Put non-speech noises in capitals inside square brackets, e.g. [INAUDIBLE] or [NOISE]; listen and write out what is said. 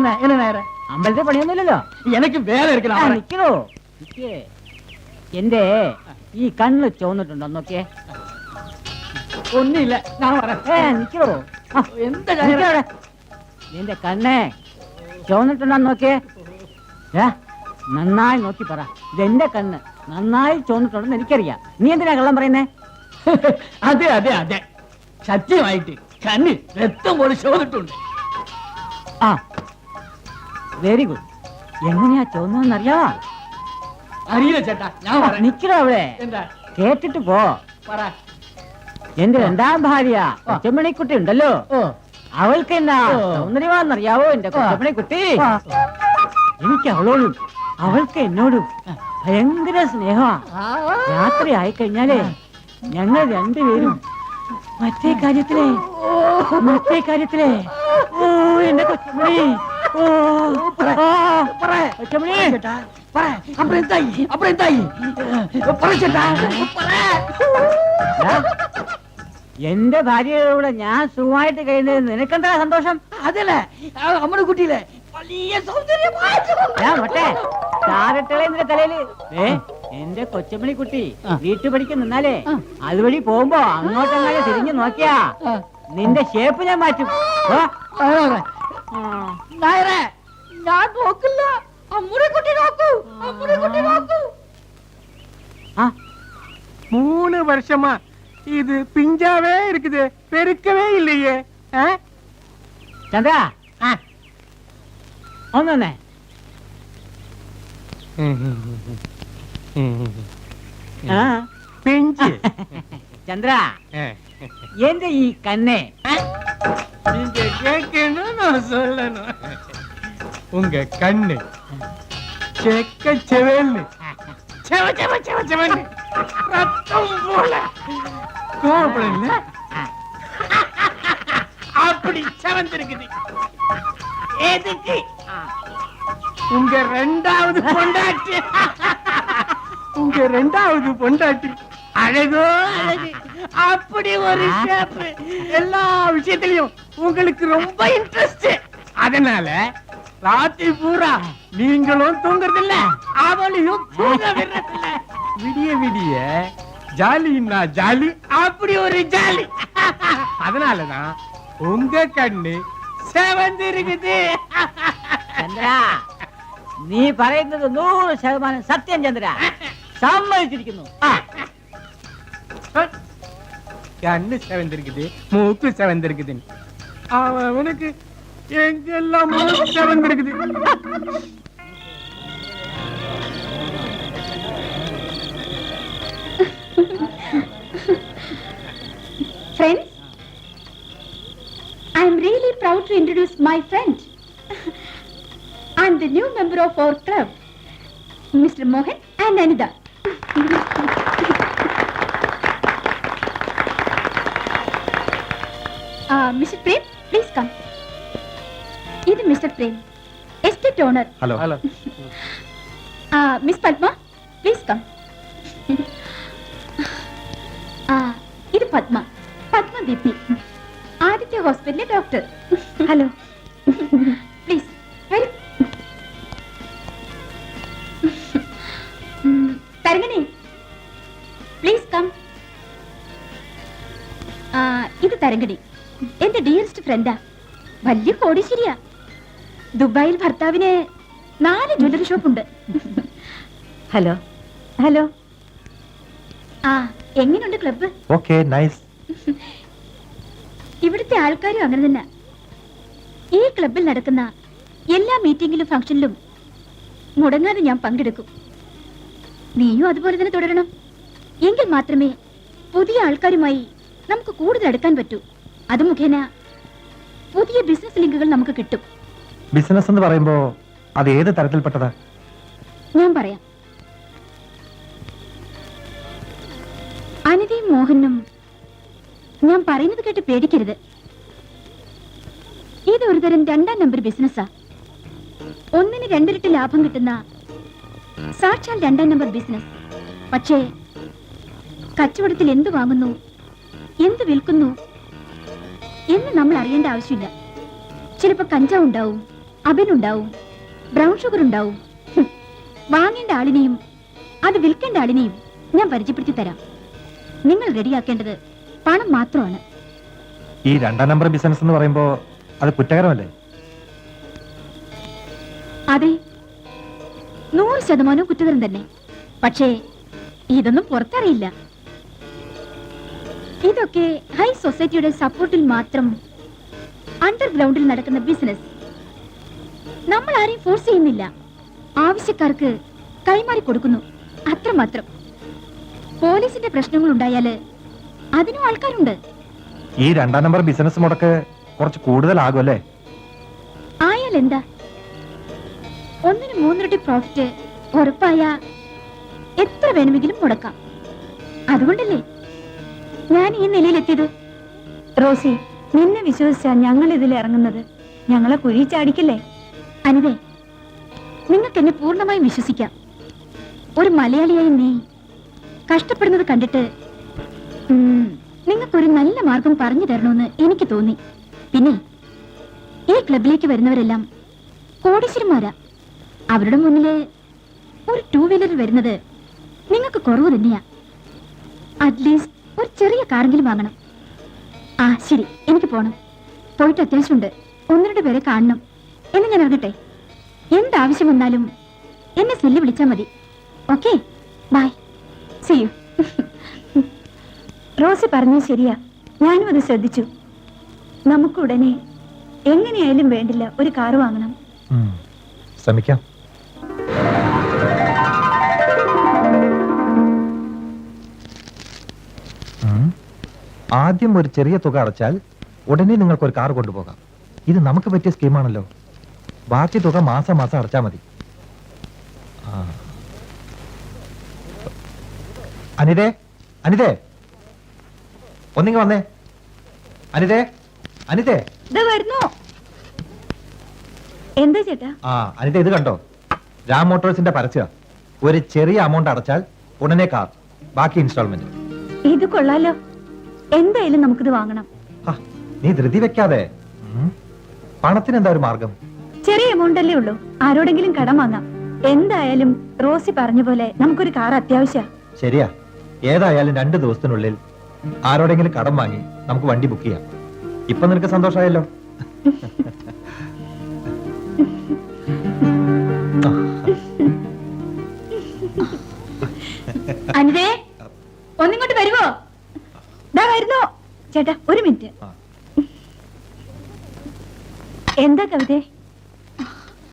என்ன என்ன நேரம் അമ്പലത്തിൽ പണിയൊന്നുമില്ലല്ലോ எனக்கு வேலை ആ, இருக்கலாம் നിക്കണോ നിക്കേ എന്റെ ഈ കണ്ണ് ചോന്നിട്ടുണ്ടോ നോക്കിയേ ஒண்ணும் இல்ல நான் ഏ வரேன் നിക്കണോ ആ, எந்த നിക്ക് நேரம் അവിടെ. നിന്റെ കണ്ണേ ചോന്നിട്ടുണ്ടോ നോക്കിയേ ഏ, നന്നായി നോക്കി പറ ഇതെന്റെ കണ്ണ് നന്നായി ചോന്നിട്ടുണ്ടെന്ന് എനിക്കറിയാം നീ എന്തിനാ കള്ളം പറയുന്നേ [LAUGHS] അതെ അതെ അതെ സത്യമായിട്ട് കണ്ണ് രക്തം പോലെ ചോദിട്ടുണ്ട് ആ വെരി ഗുഡ് എങ്ങനെയാ ചോന്നറിയാവോ അറിയില്ല ചേട്ടാ ഞാൻ നിക്കട അവിടെ. കേട്ടിട്ട് പോ. എന്റെ രണ്ടാം ഭാര്യ ചെമ്മണിക്കുട്ടി ഉണ്ടല്ലോ. അവൾക്ക് എന്നാ. സൗന്ദര്യമാണെന്നറിയാവോ എന്റെ. കൊച്ചമണിക്കുട്ടി. എനിക്ക് അവളോടും അവൾക്ക് എന്നോടും ഭയങ്കര സ്നേഹമാ. രാത്രി ആയി കഴിഞ്ഞാലേ ഞങ്ങൾ രണ്ടുപേരും മറ്റേ കാര്യത്തിലെ മറ്റേ കാര്യത്തിലെ. ഓ എന്റെ കൊച്ചമണി. എന്റെ ഭാര്യയോടെ ഞാൻ സുഖമായിട്ട് കഴിയുന്നത് നിനക്കെന്താ സന്തോഷം? അതല്ലേ നമ്മുടെ കുട്ടിയിലെ വലിയ സൗന്ദര്യമായിട്ട് തലയിൽ. ഏ എന്റെ കൊച്ചമണി കുട്ടി ആ. വീട്ടു പഠിക്കാൻ നിന്നാലേ. അതുവഴി പോകുമ്പോ അങ്ങോട്ടെങ്ങനെ തിരിഞ്ഞു നോക്കിയാ. നിന്റെ ഷേപ്പ് ഞാൻ മാറ്റും. നായരെ ഞാൻ നോക്കില്ല അമ്മുടെ കുട്ടി നോക്കൂ അമ്മുടെ കുട്ടി നോക്കൂ ആ, மூணு வருஷமா இது பிஞ்சாவே இருக்குது பெருக்கவே இல்லையே ஆ? ചന്ദ്ര ഒന്നെ ആ பிஞ்சு ചന്ദ്ര ஆ. நீங்க கேட்கணும் நான் சொல்லணும். உங்க கண்ணு. செக்க செவல்னு செவ செவ செவ செவன்னு ரத்தம் போல. கோபப்படல எதுக்கு? உங்க ரெண்டாவது பொண்டாட்டி. உங்க ரெண்டாவது பொண்டாட்டி. அழகோ அழகு. அப்படி ஒரு ஷேப் எல்லா விஷயத்திலையும் உங்களுக்கு ரொம்ப இன்ட்ரெஸ்ட் அதனால ராத்திரி பூரா நீங்களும் தூங்குறது இல்ல அவளையும் தூங்க விடுறது இல்ல விடிய விடிய ஜாலின்னா ஜாலி அப்படி ஒரு ஜாலி அதனாலதான் உங்க கண்ணு செவந்து இருக்குது ചന്ദ്ര നീ പറയുന്നത് നൂറ് ശതമാനം സത്യം ചന്ദ്ര സമ്മതിച്ചിരിക്കുന്നു ആ கண்ணு செவந்திருக்குது மூக்கு செவந்திருக்குது அவனுக்கு எங்கெல்லாம் செவந்திருக்குது Friends, I am really proud to introduce my friend. I am the new member of our club, Mr. Mohan and Anida. Mister Prem please come ఇది mister Prem estate owner. Hello. Hello. Miss Padma please come ఇది Padma Padma దీప్ని. Aditya hospital doctor. Hello. Please very తరగని please come ఇది తరగని. ഫ്രണ്ടാ. വലിയ കോടീശ്ശേരിയാ ദുബായിൽ ഭർത്താവിന് നാല് ജ്വല്ലറി ഷോപ്പുണ്ട്. ഹലോ. ഹലോ. ആ എങ്ങനെയുണ്ട് ക്ലബ്ബ്? Okay nice. ഇവിടുത്തെ ആൾക്കാരും അങ്ങനെ തന്നെ. ഈ ക്ലബിൽ നടക്കുന്ന എല്ലാ മീറ്റിംഗിലും ഫംഗ്ഷനിലും മുടങ്ങാതെ ഞാൻ പങ്കെടുക്കും. നീയും അതുപോലെ തന്നെ തുടരണം. എങ്കിൽ മാത്രമേ പുതിയ ആൾക്കാരുമായി നമുക്ക് കൂടുതൽ അടുക്കാൻ പറ്റൂ. അത് മുഖേന പുതിയ ബിസിനസ് ലിങ്കുകൾ നമുക്ക് കിട്ടും. ബിസിനസ് എന്ന് പറയുമ്പോ അത് ഏത് തരത്തിൽപ്പെട്ടതാ? ഞാൻ പറയാം. അനിതയും മോഹനും ഞാൻ പറയുന്നത് കേട്ട് പേടിക്കരുത്. ഇത് ഒരു തരം രണ്ടാം നമ്പർ ബിസിനസ്സാ ഒന്നിന് രണ്ടിരട്ടി ലാഭം കിട്ടുന്ന സാക്ഷാൽ രണ്ടാം നമ്പർ ബിസിനസ് പക്ഷേ കച്ചവടത്തിൽ എന്ത് വാങ്ങുന്നു എന്ത് വിൽക്കുന്നു എന്ന് നമ്മൾ അറിയേണ്ട ആവശ്യമില്ല. ചിലപ്പോ കഞ്ചാവ് ഉണ്ടാവും അബിനുണ്ടാവും ബ്രൗൺ ഷുഗർ ഉണ്ടാവും. വാങ്ങേണ്ട ആളിനെയും അത് വിൽക്കേണ്ട ആളിനെയും ഞാൻ പരിചയപ്പെടുത്തി തരാം. നിങ്ങൾ റെഡിയാക്കേണ്ടത് പണം മാത്രമാണ്. ഈ രണ്ടാം നമ്പർ ബിസിനസ് എന്ന് പറയുമ്പോ അത് കുറ്റകരമല്ലേ? അതെ. നൂറ് ശതമാനവും കുറ്റകരം തന്നെ. പക്ഷേ ഇതൊന്നും പുറത്തറിയില്ല. ഇതൊക്കെ ഹൈ സൊസൈറ്റിയുടെ സപ്പോർട്ടിൽ മാത്രം അണ്ടർഗ്രൗണ്ടിൽ നടക്കുന്ന ബിസിനസ്. നമ്മൾ ആരെയും ഫോഴ്സ് ചെയ്യുന്നില്ല. ആവശ്യക്കാർക്ക് കൈമാറി കൊടുക്കുന്നു. അത്രമാത്രം. പോലീസിന്റെ പ്രശ്നങ്ങൾ ഉണ്ടായാൽ അതിനും ആൾക്കാരുണ്ട്. ഈ രണ്ടാം നമ്പർ ബിസിനസ് മുടക്ക് കുറച്ച് കൂടുതൽ ആകുമല്ലേ ആയാൽ എന്താ? ഒന്നിന് മൂന്നിരട്ടി പ്രോഫിറ്റ് ഉറപ്പായ എത്ര വേണമെങ്കിലും മുടക്കാം. അതുകൊണ്ടല്ലേ ഞാൻ ഈ നിലയിലെത്തിയത്? റോസി നിന്നെ വിശ്വസിച്ചാ ഞങ്ങൾ ഇതിൽ ഇറങ്ങുന്നത്. ഞങ്ങളെ കുഴി ചാടിക്കില്ലേ? അനിതേ നിങ്ങൾക്ക് എന്നെ പൂർണമായും വിശ്വസിക്കാം. ഒരു മലയാളിയായി നീ കഷ്ടപ്പെടുന്നത് കണ്ടിട്ട് നിങ്ങൾക്കൊരു നല്ല മാർഗം പറഞ്ഞു തരണമെന്ന് എനിക്ക് തോന്നി. പിന്നെ ഈ ക്ലബിലേക്ക് വരുന്നവരെല്ലാം കോടീശ്വരന്മാരാ. അവരുടെ മുന്നിൽ ഒരു ടൂ വീലർ വരുന്നത് നിങ്ങൾക്ക് കുറവ് തന്നെയാ. അറ്റ്ലീസ്റ്റ് ഒരു ചെറിയ കാറെങ്കിലും വാങ്ങണം. ആ ശരി എനിക്ക് പോണം. പോയിട്ട് അത്യാവശ്യമുണ്ട്. ഒന്ന് രണ്ട് പേരെ കാണണം. എന്ന് ഞാൻ ഇറങ്ങട്ടെ? എന്താവശ്യം വന്നാലും എന്നെ സെല്ലി വിളിച്ചാൽ മതി. Okay bye see you Rosy പറഞ്ഞത് ശരിയാ. ഞാനും അത് ശ്രദ്ധിച്ചു. നമുക്ക് ഉടനെ എങ്ങനെയായാലും വേണ്ടില്ല ഒരു കാറ് വാങ്ങണം. ശ്രമിക്കാം. ആദ്യം ഒരു ചെറിയ തുക അടച്ചാൽ ഉടനെ നിങ്ങൾക്ക് ഒരു കാർ കൊണ്ടുപോകാം. ഇത് നമുക്ക് പറ്റിയ സ്കീമാണല്ലോ. ബാക്കി തുക മാസം മാസം അടച്ചാൽ മതി. അനിതേ അനിതേ. ഒന്നിങ്ങ വന്നേ. അനിതേ അനിതേ. വരുന്നു. എന്താ ചേട്ടാ? ആ അനിത ഇത് കണ്ടോ? രാം മോട്ടോഴ്സിന്റെ പരസ്യ. ഒരു ചെറിയ അമൗണ്ട് അടച്ചാൽ ഉടനെ കാർ ബാക്കി ഇൻസ്റ്റാൾമെന്റ് ഇത് കൊള്ളാലോ. എന്തായാലും നമുക്കിത് വാങ്ങണം. നീ ധൃതി വെക്കാതെ. പണത്തിന് എന്താ ഒരു മാർഗം? ചെറിയ എമൗണ്ട് അല്ലേ ഉള്ളൂ. ആരോടെങ്കിലും കടം വാങ്ങാം. എന്തായാലും റോസി പറഞ്ഞ പോലെ നമുക്കൊരു കാർ അത്യാവശ്യ. ശരിയാ. ഏതായാലും രണ്ടു ദിവസത്തിനുള്ളിൽ ആരോടെങ്കിലും കടം വാങ്ങി നമുക്ക് വണ്ടി ബുക്ക് ചെയ്യാം. ഇപ്പൊ നിനക്ക് സന്തോഷമായല്ലോ. അനിതേ 在的。